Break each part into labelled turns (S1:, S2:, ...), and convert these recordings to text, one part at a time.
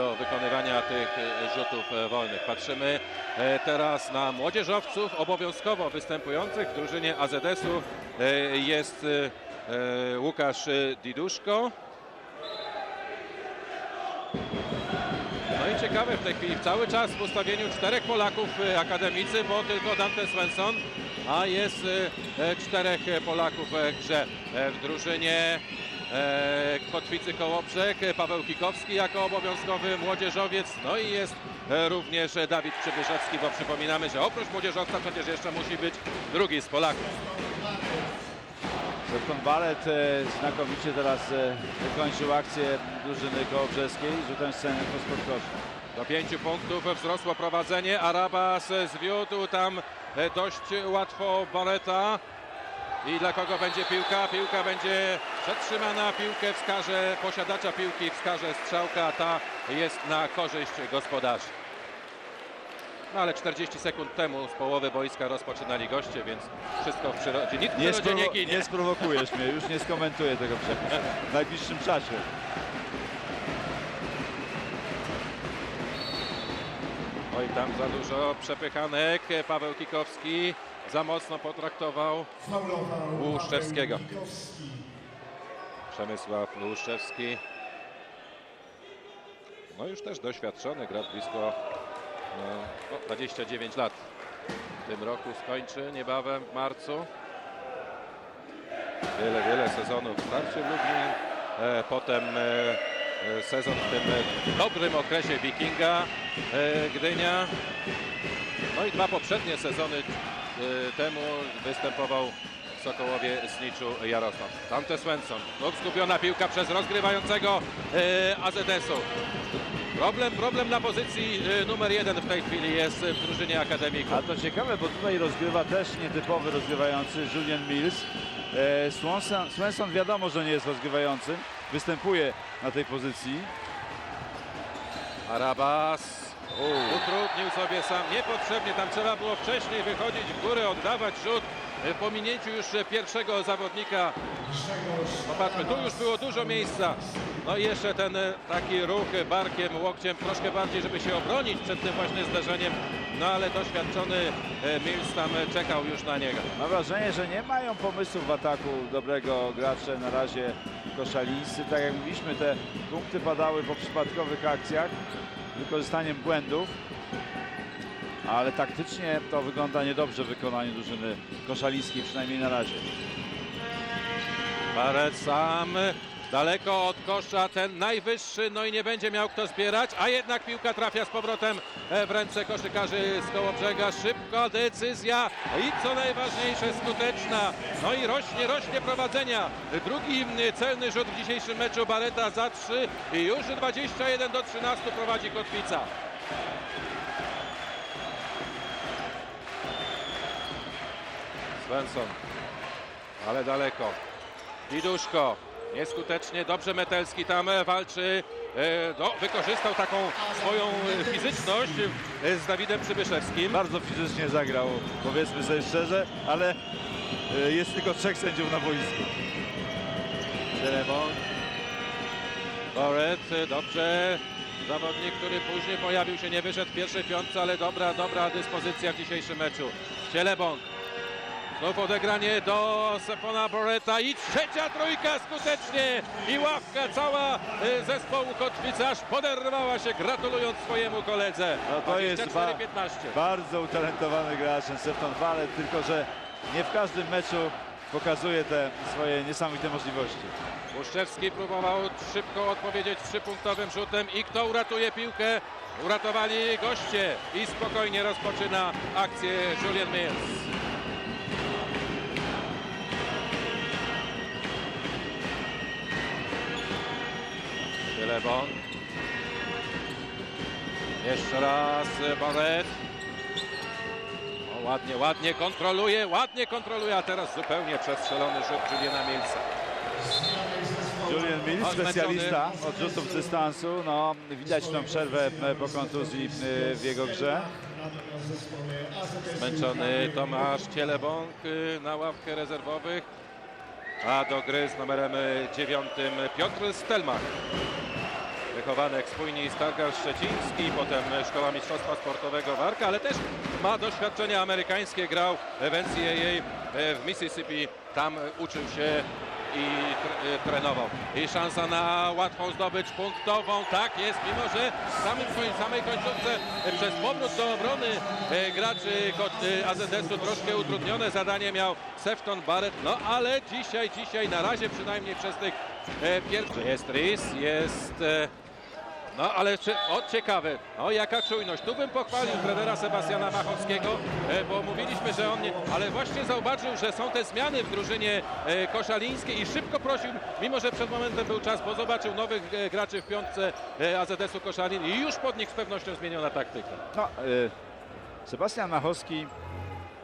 S1: do wykonywania tych e, rzutów e, wolnych. Patrzymy e, teraz na młodzieżowców obowiązkowo występujących w drużynie AZS-u. Jest Łukasz Diduszko. No i ciekawe w tej chwili cały czas w ustawieniu czterech Polaków akademicy, bo tylko Dante Svensson, a jest czterech Polaków w grze w drużynie Kotwicy Kołobrzeg, e, Paweł Kikowski jako obowiązkowy młodzieżowiec, no i jest e, również e, Dawid Przybyszewski, bo przypominamy, że oprócz młodzieżowca przecież jeszcze musi być drugi z Polaków.
S2: Zresztą Balet e, znakomicie teraz e, wykończył akcję drużyny kołobrzeskiej rzutem scenem po kosza.
S1: Do pięciu punktów wzrosło prowadzenie. Arabas zwiódł tam e, dość łatwo Bareta. I dla kogo będzie piłka? Piłka będzie przetrzymana. Piłkę wskaże posiadacza piłki, wskaże strzałka. Ta jest na korzyść gospodarzy. No ale 40 sekund temu z połowy boiska rozpoczynali goście, więc wszystko w przyrodzie. Nic w
S2: Nie,
S1: przyrodzie nie ginie.
S2: nie sprowokujesz mnie, już nie skomentuję tego przepisu w najbliższym czasie.
S1: Oj, tam za dużo przepychanek. Paweł Kikowski za mocno potraktował Łuszczewskiego. Przemysław Łuszczewski. No już też doświadczony, gra blisko no, no, 29 lat. W tym roku skończy niebawem w marcu. Wiele, wiele sezonów w starcie Lublin. E, potem e, e, sezon w tym e, dobrym okresie Wikinga e, Gdynia. No i dwa poprzednie sezony temu występował w Sokołowie Zniczu Jarosław. Dante Svensson. No, zgubiona piłka przez rozgrywającego e, AZS-u. Problem, problem na pozycji e, numer jeden w tej chwili jest w drużynie Akademiku.
S2: A to ciekawe, bo tutaj rozgrywa też nietypowy rozgrywający Julian Mills. E, Swanson, Svensson wiadomo, że nie jest rozgrywającym. Występuje na tej pozycji.
S1: Arabas utrudnił sobie sam niepotrzebnie. Tam trzeba było wcześniej wychodzić w górę, oddawać rzut. E, Po minięciu już e, pierwszego zawodnika. Popatrzmy, tu już było dużo miejsca. No i jeszcze ten e, taki ruch barkiem, łokciem troszkę bardziej, żeby się obronić przed tym właśnie zdarzeniem. No ale doświadczony Mills tam czekał już na niego.
S2: Mam wrażenie, że nie mają pomysłów w ataku dobrego gracze na razie koszalińscy. Tak jak mówiliśmy, te punkty padały po przypadkowych akcjach, wykorzystaniem błędów. Ale taktycznie to wygląda niedobrze w wykonaniu drużyny koszalińskiej, przynajmniej na razie.
S1: Baret sam daleko od kosza, ten najwyższy, no i nie będzie miał kto zbierać, a jednak piłka trafia z powrotem e, w ręce koszykarzy z koło brzega. Szybka decyzja i co najważniejsze skuteczna. No i rośnie, rośnie prowadzenia. Drugi celny rzut w dzisiejszym meczu Bareta za 3 i już 21 do 13 prowadzi Kotwica. Svensson, ale daleko. Diduszko, nieskutecznie, dobrze Metelski tam e, walczy. E, No, wykorzystał taką swoją fizyczność e, z Dawidem Przybyszewskim.
S2: Bardzo fizycznie zagrał, powiedzmy sobie szczerze, ale jest tylko trzech sędziów na boisku.
S1: Telemon. Boret, dobrze. Zawodnik, który później pojawił się, nie wyszedł w pierwszej piątce, ale dobra, dobra dyspozycja w dzisiejszym meczu. Cielebon. Znów odegranie do Sepona Boreta i trzecia trójka skutecznie i ławka cała e, zespołu Kotwica aż poderwała się gratulując swojemu koledze.
S2: No to jest ba
S1: 24-15.
S2: bardzo utalentowany gracz, ten Sefton Wallet, tylko że nie w każdym meczu pokazuje te swoje niesamowite możliwości.
S1: Łuszczewski próbował szybko odpowiedzieć trzypunktowym rzutem i kto uratuje piłkę? Uratowali goście i spokojnie rozpoczyna akcję Julian Mills. Lebon. Jeszcze raz Barret. O, ładnie, ładnie kontroluje, ładnie kontroluje, a teraz zupełnie przestrzelony rzut Juliana Millsa.
S2: Julian Mills,
S1: O,
S2: specjalista od rzutów z dystansu. No, widać tą przerwę e, po kontuzji e, w jego grze.
S1: Zmęczony Tomasz Cielebąk na ławkę rezerwowych. A do gry z numerem dziewiątym Piotr Stelmach. Wychowanek spójni Stargard Szczeciński, potem Szkoła Mistrzostwa Sportowego Warka, ale też ma doświadczenie amerykańskie, grał w NCAA w Mississippi, tam uczył się i e, trenował. I szansa na łatwą zdobycz punktową, tak jest, mimo że w samym samej końcówce e, przez powrót do obrony e, graczy e, AZS-u troszkę utrudnione zadanie miał Sefton Barrett, no ale dzisiaj, dzisiaj na razie przynajmniej przez tych e, pierwszych jest Rys, jest e, no ale czy, o ciekawe, o jaka czujność. Tu bym pochwalił trenera Sebastiana Machowskiego, e, bo mówiliśmy, że on nie, ale właśnie zauważył, że są te zmiany w drużynie e, koszalińskiej i szybko prosił, mimo że przed momentem był czas, bo zobaczył nowych e, graczy w piątce AZS-u Koszalin i już pod nich z pewnością zmieniona taktyka.
S2: No, Sebastian Machowski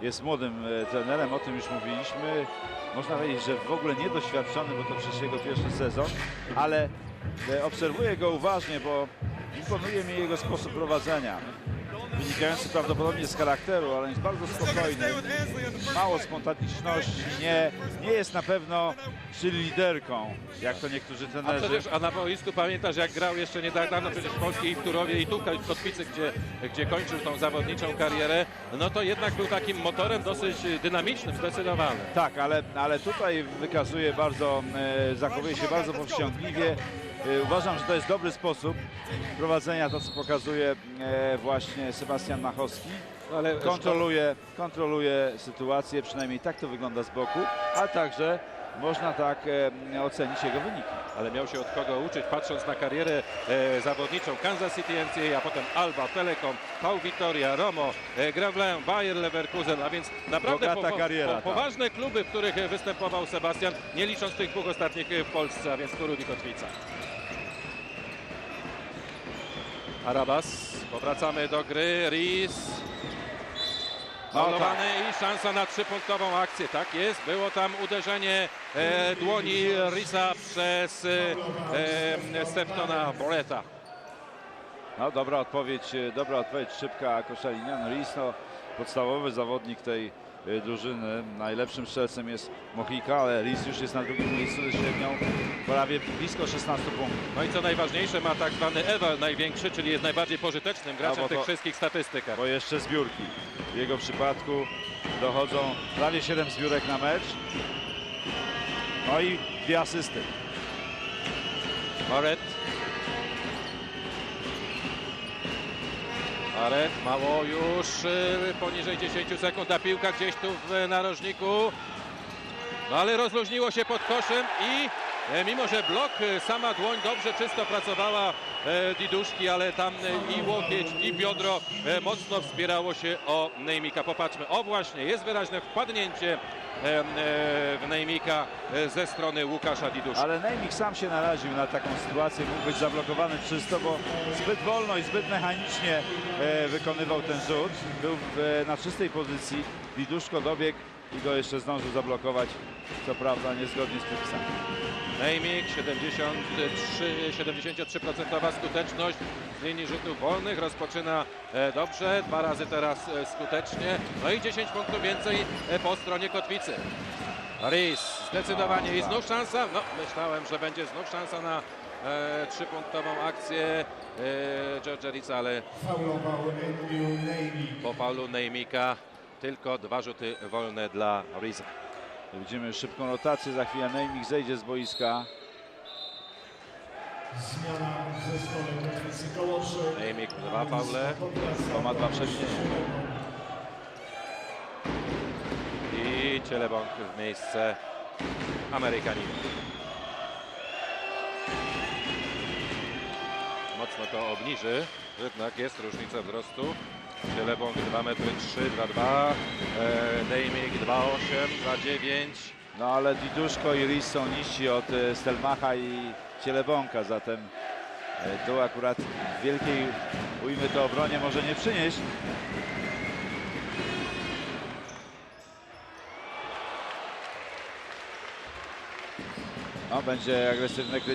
S2: jest młodym trenerem, o tym już mówiliśmy. Można powiedzieć, że w ogóle niedoświadczony, bo to przecież jego pierwszy sezon, ale obserwuję go uważnie, bo imponuje mi jego sposób prowadzenia. Wynikający prawdopodobnie z charakteru, ale jest bardzo spokojny, mało spontaniczności, nie, nie jest na pewno liderką, jak to niektórzy
S1: A
S2: trenerzy.
S1: przecież a na boisku pamiętasz jak grał jeszcze niedawno przecież w Polskiej i w Turowie i tutaj w Kotwicy, gdzie, gdzie kończył tą zawodniczą karierę, no to jednak był takim motorem dosyć dynamicznym, zdecydowanym.
S2: Tak, ale, ale tutaj wykazuje bardzo, e, zachowuje się bardzo powściągliwie. E, uważam, że to jest dobry sposób prowadzenia, to co pokazuje e, właśnie Sebastian Machowski.
S1: Ale
S2: Kontroluje, kontroluje sytuację, przynajmniej tak to wygląda z boku, a także można tak e, ocenić jego wyniki.
S1: ale miał się od kogo uczyć, patrząc na karierę e, zawodniczą Kansas City NCAA, a potem Alba, Telekom, Pau Vitoria, Romo, e, Gravelain, Bayer Leverkusen, a więc naprawdę
S2: Bogata kariera, tak.
S1: poważne kluby, w których występował Sebastian, nie licząc tych dwóch ostatnich e, w Polsce, a więc Turów i Kotwica. Arabas, powracamy do gry, Ris,
S2: No
S1: Malowany i szansa na trzypunktową akcję. Tak jest. Było tam uderzenie e, dłoni Risa przez e, e, Steftona Boreta.
S2: No, dobra odpowiedź, e, dobra odpowiedź szybka Koszalinian. No, podstawowy zawodnik tej e, drużyny. Najlepszym strzelcem jest Mochika, ale Ris już jest na drugim miejscu ze średnią prawie blisko 16 punktów.
S1: No i co najważniejsze ma tak zwany Ewal największy, czyli jest najbardziej pożytecznym graczem
S2: No
S1: tych
S2: to-
S1: wszystkich statystykach.
S2: Bo jeszcze zbiórki. W jego przypadku dochodzą prawie 7 zbiórek na mecz. No i dwie asysty.
S1: Moret. Moret, mało już, y, poniżej 10 sekund, a piłka gdzieś tu w narożniku. No ale rozluźniło się pod koszem i mimo, że blok, e, sama dłoń dobrze, czysto pracowała e, Diduszki, ale tam e, i łokieć, i biodro e, mocno wspierało się o Nejmika. Popatrzmy, o właśnie, jest wyraźne wpadnięcie e, e, w Nejmika e, ze strony Łukasza Diduszki.
S2: Ale Nejmik sam się naraził na taką sytuację. Mógł być zablokowany czysto, bo zbyt wolno i zbyt mechanicznie e, wykonywał ten rzut. Był e, na czystej pozycji. Widuszko dobiegł i go jeszcze zdążył zablokować. Co prawda niezgodnie z przepisami.
S1: Nejmik 73, 73% skuteczność z linii rzutów wolnych. Rozpoczyna e, dobrze, dwa razy teraz e, skutecznie. No i 10 punktów więcej e, po stronie Kotwicy. Rys zdecydowanie i znów szansa. No myślałem, że będzie znów szansa na e, trzypunktową akcję e, George Risa, ale po faulu Nejmika tylko dwa rzuty wolne dla Risa.
S2: Widzimy szybką rotację. Za chwilę Nejmik zejdzie z boiska.
S3: Zmiana w zespole Kołoszy.
S1: Dwa faule.
S2: To ma dwa przewinienia.
S1: I Cielebąk w miejsce Amerykanina. Mocno to obniży, jednak jest różnica wzrostu. Cielebąk 2 metry 3, 2,2, e, Dejmik 2,8, 2,9.
S2: No ale Diduszko i Ris są niżsi od e, Stelmacha i Cielebąka, zatem e, tu akurat wielkiej ujmy to obronie może nie przynieść. No będzie agresywne krycie.